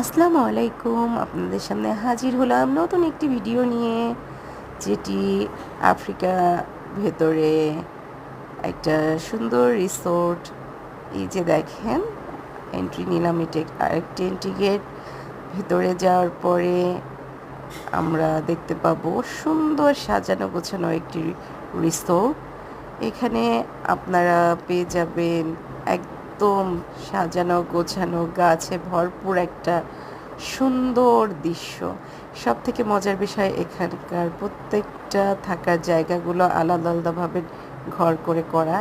আসসালামু আলাইকুম, আপনাদের সামনে হাজির হলাম নতুন একটি ভিডিও নিয়ে, যেটি আফ্রিকা ভেতরে একটা সুন্দর রিসোর্ট। এই যে দেখেন, এন্ট্রি নিলাম এটা আরেকটি এন্ট্রি গেট। ভেতরে যাওয়ার পরে আমরা দেখতে পাবো সুন্দর সাজানো গোছানো একটি রিসোর্ট। এখানে আপনারা পেয়ে যাবেন একদম সাজানো, গোছানো, গাছে ভরপুর একটা সুন্দর দৃশ্য। সব থেকে মজার বিষয় এখানকার প্রত্যেকটা থাকার জায়গাগুলো আলাদা আলাদাভাবে ঘর করে করা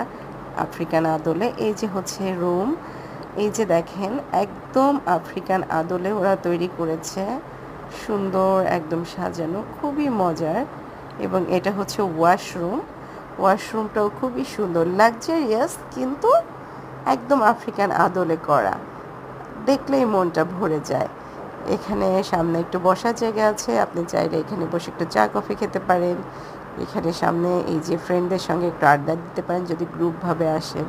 আফ্রিকান আদলে। এই যে হচ্ছে রুম, এই যে দেখেন একদম আফ্রিকান আদলে ওরা তৈরি করেছে। সুন্দর একদম সাজানো, খুবই মজার। এবং এটা হচ্ছে ওয়াশরুম, ওয়াশরুমটাও খুবই সুন্দর, লাক্সারিয়াস কিন্তু একদম আফ্রিকান আদলে করা। দেখলেই মনটা ভরে যায়। এখানে সামনে একটু বসার জায়গা আছে, আপনি চাইলে এখানে বসে একটু চা, কফি খেতে পারেন। এখানে সামনে এই যে ফ্রেন্ডদের সঙ্গে একটু আড্ডা দিতে পারেন যদি গ্রুপভাবে আসেন।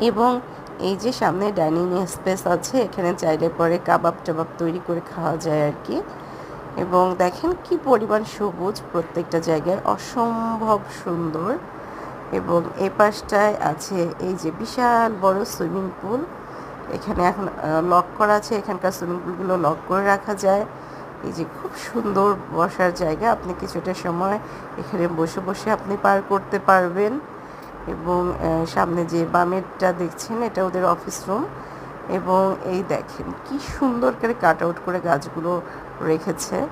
এবং এই যে সামনে ডাইনিং স্পেস আছে, এখানে চাইলে পরে কাবাব টাবাব তৈরি করে খাওয়া যায় আর কি এবং দেখেন কি পরিমাণ সবুজ প্রত্যেকটা জায়গায়। অসম্ভব সুন্দর। এবং এই পাশটায় আছে এই যে বিশাল বড় সুইমিং পুল। এখানে এখন লক করা আছে। এখানকার সুইমিং পুলগুলো লক করে রাখা যায়। এই যে খুব সুন্দর বসার জায়গা। আপনি কিছুটা সময় এখানে বসে বসে আপনি পার করতে পারবেন। এবং সামনে যে বামেরটা দেখছেন, এটা ওদের অফিস রুম। এবং এই দেখেন কি সুন্দর করে কাট আউট করে গাছগুলো রেখেছে।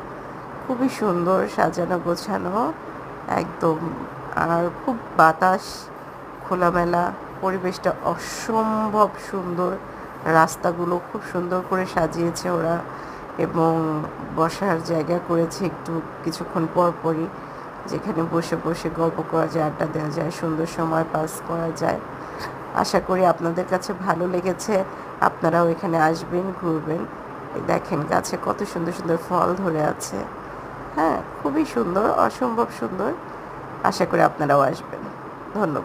খুবই সুন্দর সাজানো, গোছানো। একদম আর খুব বাতাস, খোলামেলা, পরিবেশটা অসম্ভব সুন্দর। রাস্তাগুলো খুব সুন্দর করে সাজিয়েছে ওরা এবং বসার জায়গা করেছে একটু কিছুক্ষণ পর পরই, যেখানে বসে বসে গল্প করা যায়, আড্ডা দেওয়া যায়, সুন্দর সময় পাস করা যায়। আশা করি আপনাদের কাছে ভালো লেগেছে। আপনারাও এখানে আসবেন, ঘুরবেন। দেখেন গাছে কত সুন্দর সুন্দর ফল ধরে আছে। হ্যাঁ খুবই সুন্দর, অসম্ভব সুন্দর। আশা করি আপনারাও আসবেন। ধন্যবাদ।